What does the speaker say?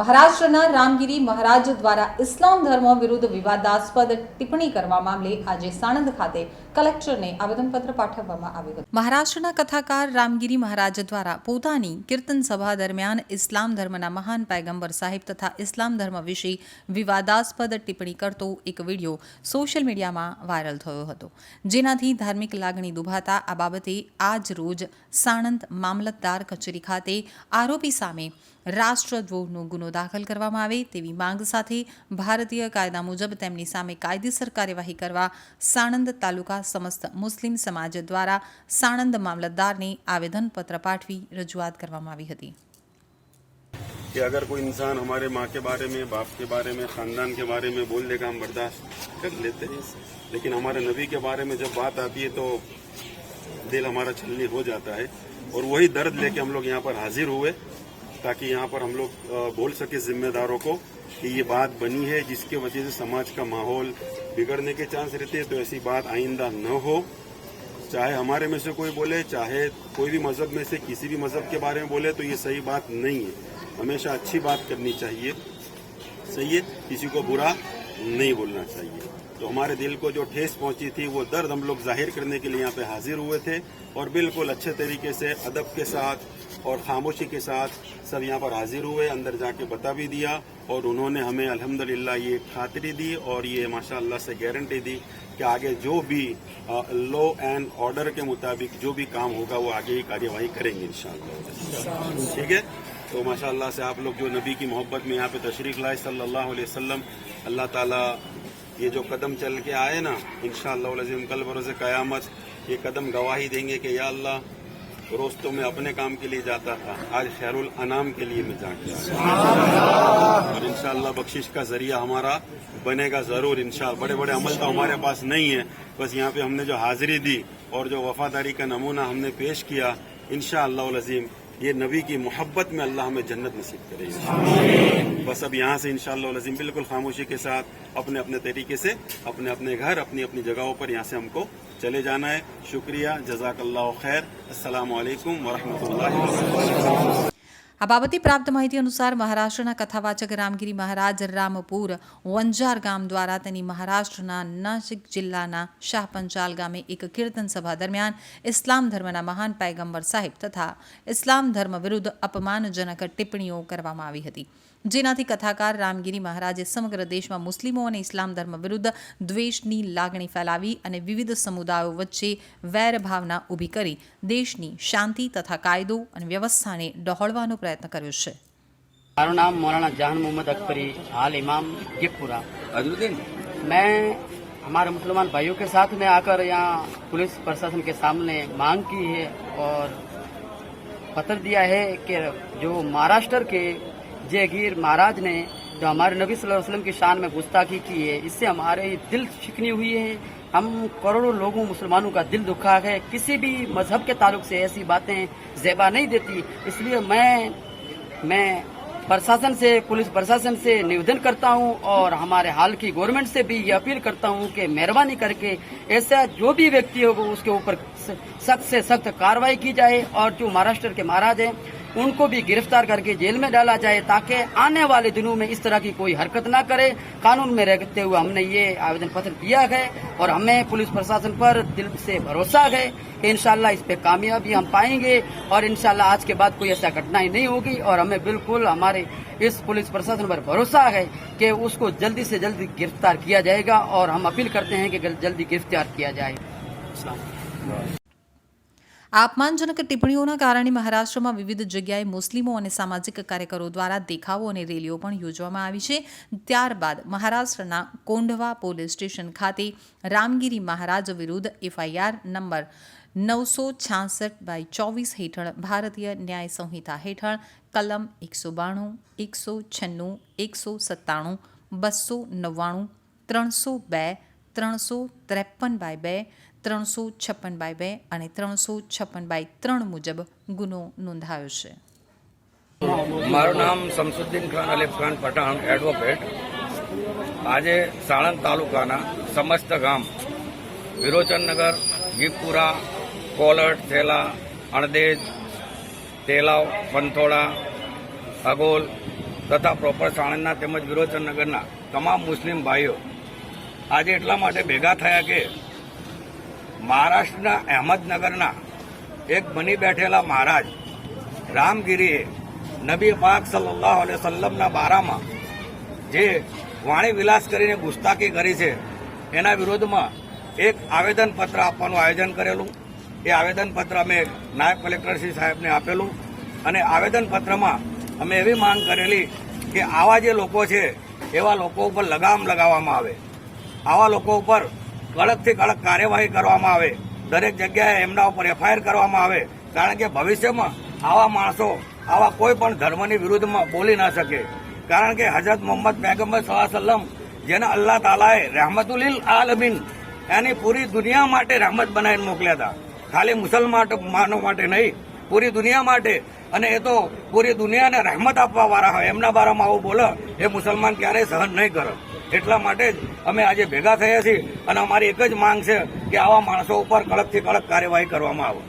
મહારાષ્ટ્રના રામગીરી મહારાજ દ્વારા ઇસ્લામ ધર્મ વિરુદ્ધ વિવાદાસ્પદ ટિપ્પણી કરવા મામલે આજે સાણંદ ખાતે કલેક્ટરને આવેદનપત્ર પાઠવવામાં આવ્યું હતું. મહારાષ્ટ્રના કથાકાર રામગીરી મહારાજ દ્વારા પોતાની કીર્તન સભા દરમિયાન ઇસ્લામ ધર્મના મહાન પૈગંબર સાહેબ તથા ઇસ્લામ ધર્મ વિશે વિવાદાસ્પદ ટિપ્પણી કરતો એક વીડિયો સોશિયલ મીડિયામાં વાયરલ થયો હતો. જેનાથી ધાર્મિક લાગણી દુભાતા આ બાબતે આજ રોજ સાણંદ મામલતદાર કચેરી ખાતે આરોપી સામે રાષ્ટ્રદ્રોહનો ગુનો દાખલ કરવામાં આવે તેવી માંગ સાથે ભારતીય કાયદા મુજબ તેમની સામે કાયદેસર કાર્યવાહી કરવા સાણંદ તાલુકા સમસ્ત મુસ્લિમ સમાજ દ્વારા સાણંદ મામલતદારને આવેદનપત્ર પાઠવી રજૂઆત કરવામાં આવી હતી कि अगर कोई इंसान हमारे माँ के बारे में बाप के बारे में खानदान के बारे में बोल देगा हम बर्दाश्त कर लेते हैं लेकिन हमारे नबी के बारे में जब बात आती है तो दिल हमारा छलनी हो जाता है और वही दर्द लेके हम लोग यहाँ पर हाजिर हुए ताकि यहाँ पर हम लोग बोल सके जिम्मेदारों को कि ये बात बनी है, जिसके वजह से समाज का माहौल बिगड़ने के चांस रहते हैं। तो ऐसी बात आइंदा न हो। चाहे हमारे में से कोई बोले, चाहे कोई भी मज़हब में से किसी भी मज़हब के बारे में बोले तो ये सही बात नहीं है। हमेशा अच्छी बात करनी चाहिए। सही है, किसी को बुरा नहीं बोलना चाहिए। तो हमारे दिल को जो ठेस पहुँची थी, वो दर्द हम लोग ज़ाहिर करने के लिए यहाँ पे हाजिर हुए थे और बिल्कुल अच्छे तरीके से, अदब के साथ और खामोशी के साथ सब यहाँ पर हाजिर हुए, अंदर जाके बता भी दिया और उन्होंने हमें अल्हम्दुलिल्लाह ये खातरी दी और ये माशाल्लाह से गारंटी दी कि आगे जो भी लॉ एंड ऑर्डर के मुताबिक जो भी काम होगा, वो आगे ही कार्यवाही करेंगे इंशाल्लाह। ठीक है? तो माशाल्लाह से आप लोग जो नबी की मोहब्बत में यहाँ पे तशरीफ़ लाए सल्लल्लाहु अलैहि अल्लाह ताला ये जो कदम चल के आए ना इन शजीम कल बरोज़ क़यामत ये कदम गवाही देंगे कि या अल्लाह रोज तो मैं अपने काम के लिए जाता था आज खैरुल अनाम के लिए मैं जाके आया और इंशाल्लाह बख्शिश का ज़रिया हमारा बनेगा ज़रूर इंशाल्लाह बड़े बड़े अमल तो हमारे पास नहीं है बस यहाँ पे हमने जो हाजिरी दी और जो वफादारी का नमूना हमने पेश किया इंशाअल्लाह अजीम ये नबी की मोहब्बत में अल्लाह हमें जन्नत नसीब करेगी बस अब यहाँ से इन बिल्कुल खामोशी के साथ अपने अपने तरीके से अपने अपने घर अपनी अपनी जगहों पर यहाँ से हमको चले जाना है। शुक्रिया जजाकल्ला खैर। असल वबरकातुहू। આ બાબતે પ્રાપ્ત માહિતી અનુસાર મહારાષ્ટ્રના કથાવાચક રામગીરી મહારાજ રામપુર વંજાર ગામ દ્વારા તેની મહારાષ્ટ્રના નાસિક જિલ્લાના શાહ પંચાલ ગામે એક કીર્તન સભા દરમિયાન ઇસ્લામ ધર્મના મહાન પૈગંબર સાહેબ તથા ઇસ્લામ ધર્મ વિરુદ્ધ અપમાનજનક ટિપ્પણીઓ કરવામાં આવી હતી. જેનાથી કથાકાર રામગીરી મહારાજે સમગ્ર દેશમાં મુસ્લિમો અને ઇસ્લામ ધર્મ વિરુદ્ધ દ્વેષની લાગણી ફેલાવી અને વિવિધ સમુદાયો વચ્ચે વેરભાવના ઊભી કરી દેશની શાંતિ તથા કાયદો અને વ્યવસ્થાને ડહોળવાનો પ્રયત્ન કર્યો છે મારું નામ मौलाना जहान मोहम्मद अकबरी हाल इमाम गिपुरा अजरुद्दीन मैं हमारे मुसलमान भाइयों के साथ में आकर यहाँ पुलिस प्रशासन के सामने मांग की है और पत्र दिया है कि जो महाराष्ट्र के जयगीर महाराज ने जो हमारे नबी सल्लल्लाहु अलैहि वसल्लम की शान में गुस्ताखी की है, इससे हमारे दिल शिकनी हुई है। हम करोड़ों लोगों, मुसलमानों का दिल दुखा है। किसी भी मज़हब के ताल्लुक से ऐसी बातें जेबा नहीं देती। इसलिए मैं मैं प्रशासन से, पुलिस प्रशासन से निवेदन करता हूँ और हमारे हाल की गवर्नमेंट से भी ये अपील करता हूँ कि मेहरबानी करके ऐसा जो भी व्यक्ति होगा उसके ऊपर सख्त से सख्त कार्रवाई की जाए। और जो महाराष्ट्र के महाराज हैं उनको भी गिरफ़्तार करके जेल में डाला जाए ताकि आने वाले दिनों में इस तरह की कोई हरकत ना करे। कानून में रहते हुए हमने ये आवेदन पत्र दिया है और हमें पुलिस प्रशासन पर दिल से भरोसा है कि इंशाल्लाह इस पर कामयाबी हम पाएँगे और इंशाल्लाह आज के बाद कोई ऐसा घटनाएँ नहीं होगी और हमें बिल्कुल हमारे इस पुलिस प्रशासन पर भरोसा है कि उसको जल्दी से जल्दी गिरफ़्तार किया जाएगा और हम अपील करते हैं कि जल्दी गिरफ़्तार किया जाए। આ અપમાનજનક ટિપ્પણીઓના કારણે મહારાષ્ટ્રમાં વિવિધ જગ્યાએ મુસ્લિમો અને સામાજિક કાર્યકરો દ્વારા દેખાવો અને રેલીઓ પણ યોજવામાં આવી છે. ત્યારબાદ મહારાષ્ટ્રના કોંઢવા પોલીસ સ્ટેશન ખાતે રામગીરી મહારાજ વિરુદ્ધ એફઆઈઆર નંબર નવસો છાસઠ બાય ચોવીસ હેઠળ ભારતીય ન્યાય સંહિતા હેઠળ કલમ એકસો બાણું, એકસો છન્નું, એકસો સત્તાણું, બસો નવ્વાણું, ત્રણસો બે ત્રણસો ત્રેપન બાય બે, ત્રણસો છપ્પન બાય બે અને ત્રણસો છપ્પન બાય ત્રણ મુજબ ગુનો નોંધાયો છે. મારું નામ શમસુદ્દીન ખાન, અલીફ ખાન પઠાણ એડવોકેટ આજે સાણંદ તાલુકાના સમસ્ત ગામ, વિરોચનનગર ગીપુરા કોલટ થેલા, અણદેજ, તેલાવ, પંથોળા, અગોલ તથા પ્રોપર સાણંદના તેમજ વિરોચનનગરના તમામ મુસ્લિમ ભાઈઓ આજે એટલા માટે ભેગા થયા કે મહારાષ્ટ્રના અહેમદનગરના એક બની બેઠેલા મહારાજ રામગીરીએ નબી પાક સલ્લાહ સલ્લમના બારામાં જે વાણી વિલાસ કરીને ગુસ્તાકી કરી છે, એના વિરોધમાં એક આવેદનપત્ર આપવાનું આયોજન કરેલું. એ આવેદનપત્ર અમે નાયબ કલેક્ટર શ્રી સાહેબને આપેલું અને આવેદનપત્રમાં અમે એવી માંગ કરેલી કે આવા જે લોકો છે, એવા લોકો ઉપર લગામ લગાવવામાં આવે. આવા લોકો ઉપર કડકથી કડક કાર્યવાહી કરવામાં આવે. દરેક જગ્યાએ એમના ઉપર એફઆઈઆર કરવામાં આવે. કારણ કે ભવિષ્યમાં આવા માણસો, આવા કોઈ પણ ધર્મની વિરુદ્ધમાં બોલી ના શકે. કારણ કે હજરત મોહમ્મદ પેગમ્બર સલ્લમ જેને અલ્લાહ તાલાએ રહેમતુલીલ આલમીન, એની પૂરી દુનિયા માટે રહેમત બનાવીને મોકલ્યા હતા. ખાલી મુસલમાનો માટે નહીં, પૂરી દુનિયા માટે. અને એ તો પૂરી દુનિયાને રહેમત આપવા વાળા હોય. એમના બારામાં આવું બોલે, એ મુસલમાન ક્યારેય સહન નહીં કરે. એટલા માટે જ અમે આજે ભેગા થયા છીએ અને અમારી એક જ માંગ છે કે આવા માણસો ઉપર કડકથી કડક કાર્યવાહી કરવામાં આવે.